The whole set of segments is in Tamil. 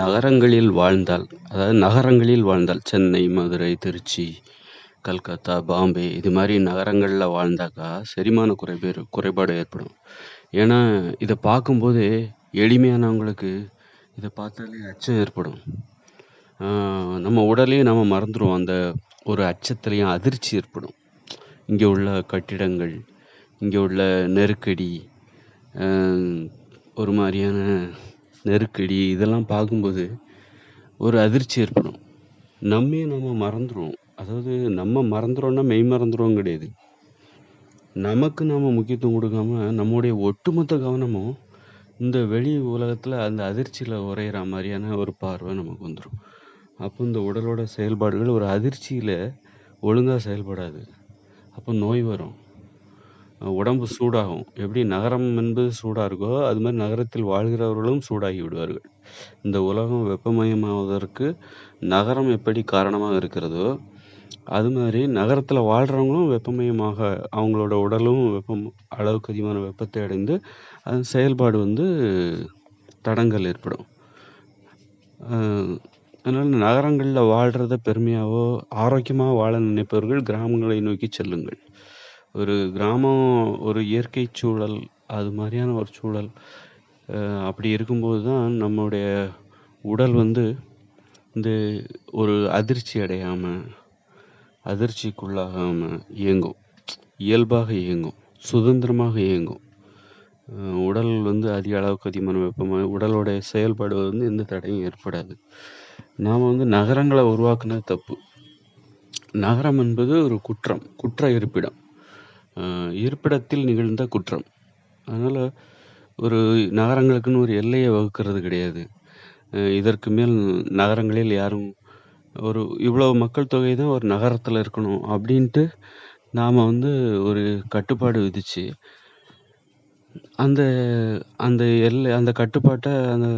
நகரங்களில் வாழ்ந்தால் அதாவது நகரங்களில் வாழ்ந்தால் சென்னை மதுரை திருச்சி கல்கத்தா பாம்பே இது மாதிரி நகரங்களில் வாழ்ந்தாக்கா செரிமான குறைபேர் குறைபாடு ஏற்படும். ஏன்னா இதை பார்க்கும்போதே எளிமையானவங்களுக்கு இதை பார்த்தாலே அச்சம் ஏற்படும். நம்ம உடலையும் நம்ம மறந்துடுவோம் அந்த ஒரு அச்சத்துலேயும் அதிர்ச்சி ஏற்படும். இங்கே உள்ள கட்டிடங்கள் இங்கே உள்ள நெருக்கடி ஒரு மாதிரியான நெருக்கடி இதெல்லாம் பார்க்கும்போது ஒரு அதிர்ச்சி ஏற்படும். நம்மையே நம்ம மறந்துடுவோம் அதாவது நம்ம மறந்துடுவோம்னா மெய் மறந்துடுவோம் கிடையாது. நமக்கு நாம் முக்கியத்துவம் கொடுக்காம நம்முடைய ஒட்டுமொத்த கவனமும் இந்த வெளி உலகத்தில் அந்த அதிர்ச்சியில் உரையிற மாதிரியான ஒரு பார்வை நமக்கு வந்துடும் அப்போ இந்த உடலோட செயல்பாடுகள் ஒரு அதிர்ச்சியில் ஒழுங்காக செயல்படாது. அப்போ நோய் வரும். உடம்பு சூடாகும். எப்படி நகரம் என்பது சூடாக இருக்கோ அது மாதிரி நகரத்தில் வாழ்கிறவர்களும் சூடாகி விடுவார்கள். இந்த உலகம் வெப்பமயமாவதற்கு நகரம் எப்படி காரணமாக இருக்கிறதோ அது மாதிரி நகரத்தில் வாழ்கிறவங்களும் வெப்பமயமாக அவங்களோட உடலும் வெப்பம் அளவுக்கு அதிகமான வெப்பத்தை அடைந்து அதன் செயல்பாடு வந்து தடங்கல் ஏற்படும். அதனால் நகரங்களில் வாழ்கிறத பெருமையாகவோ ஆரோக்கியமாக வாழ நினைப்பவர்கள் கிராமங்களை நோக்கி செல்லுங்கள். ஒரு கிராமம் ஒரு இயற்கை சூழல் அது மாதிரியான ஒரு சூழல். அப்படி இருக்கும்போது தான் நம்முடைய உடல் வந்து இந்த ஒரு அதிர்ச்சி அடையாமல் அதிர்ச்சிக்குள்ளாகாமல் இயங்கும். இயல்பாக இயங்கும். சுதந்திரமாக இயங்கும். உடல் வந்து அதிக அளவுக்கு அதிகமான வெப்பமாக உடலோடைய செயல்பாடு வந்து எந்த தடையும் ஏற்படாது. நாம் வந்து நகரங்களை உருவாக்குனது தப்பு. நகரம் என்பது ஒரு குற்றம் குற்ற இருப்பிடம். இருப்பிடத்தில் நிகழ்ந்த குற்றம். அதனால் ஒரு நகரங்களுக்குன்னு ஒரு எல்லையை வகுக்கிறது கிடையாது. இதற்கு மேல் நகரங்களில் யாரும் ஒரு இவ்வளோ மக்கள் தொகை தான் ஒரு நகரத்தில் இருக்கணும் அப்படின்ட்டு நாம் வந்து ஒரு கட்டுப்பாடு விதித்து அந்த அந்த எல்லை அந்த கட்டுப்பாட்டை அந்த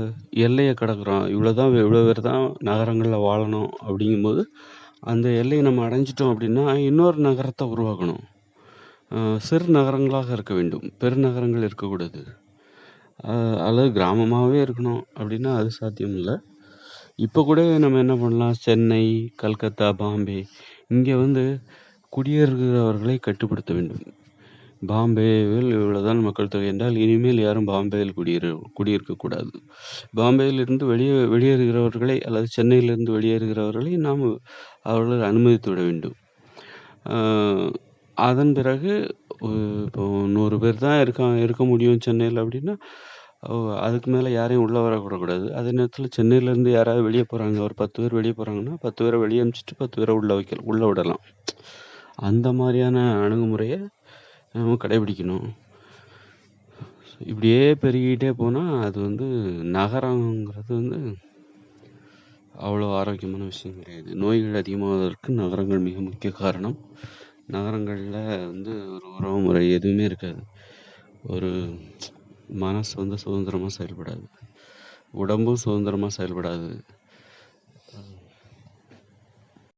எல்லையை கடக்கிறோம். இவ்வளோ தான் இவ்வளோ பேர் தான் நகரங்களில் வாழணும் அப்படிங்கும்போது அந்த எல்லையை நம்ம அடைஞ்சிட்டோம் அப்படின்னா இன்னொரு நகரத்தை உருவாக்கணும். சிறு நகரங்களாக இருக்க வேண்டும். பெருநகரங்கள் இருக்கக்கூடாது. அல்லது கிராமமாகவே இருக்கணும் அப்படின்னா அது சாத்தியம் இல்லை. இப்போ கூட நம்ம என்ன பண்ணலாம்? சென்னை கல்கத்தா பாம்பே இங்கே வந்து குடியேறுகிறவர்களை கட்டுப்படுத்த வேண்டும். பாம்பேவில் இவ்வளோதான் மக்கள் தொகை என்றால் இனிமேல் யாரும் பாம்பேயில் குடியேற குடியிருக்கக்கூடாது. பாம்பேயிலிருந்து வெளியே வெளியேறுகிறவர்களை அல்லது சென்னையிலிருந்து வெளியேறுகிறவர்களை நாம் அவர்களை அனுமதித்து விட வேண்டும். அதன் பிறகு இப்போ நூறு பேர் தான் இருக்கா இருக்க முடியும் சென்னையில் அப்படின்னா அதுக்கு மேலே யாரையும் உள்ளே வர விடக்கூடாது அதே நேரத்தில் சென்னையிலேருந்து யாராவது வெளியே போகிறாங்க ஒரு பத்து பேர் வெளியே போகிறாங்கன்னா பத்து பேரை வெளியே அனுப்பிச்சிட்டு பத்து பேரை உள்ளே வைக்க உள்ளே விடலாம். அந்த மாதிரியான அணுகுமுறையை நம்ம கடைபிடிக்கணும் இப்படியே பெருகிக்கிட்டே போனால் அது வந்து நகரங்கிறது வந்து அவ்வளோ ஆரோக்கியமான விஷயம் கிடையாது. நோய்கள் அதிகமாவதற்கு நகரங்கள் மிக முக்கிய காரணம். நகரங்களில் வந்து ஒரு உறவு முறை எதுவுமே இருக்காது. ஒரு மனசு வந்து சுதந்திரமாக செயல்படாது. உடம்பும் சுதந்திரமாக செயல்படாது.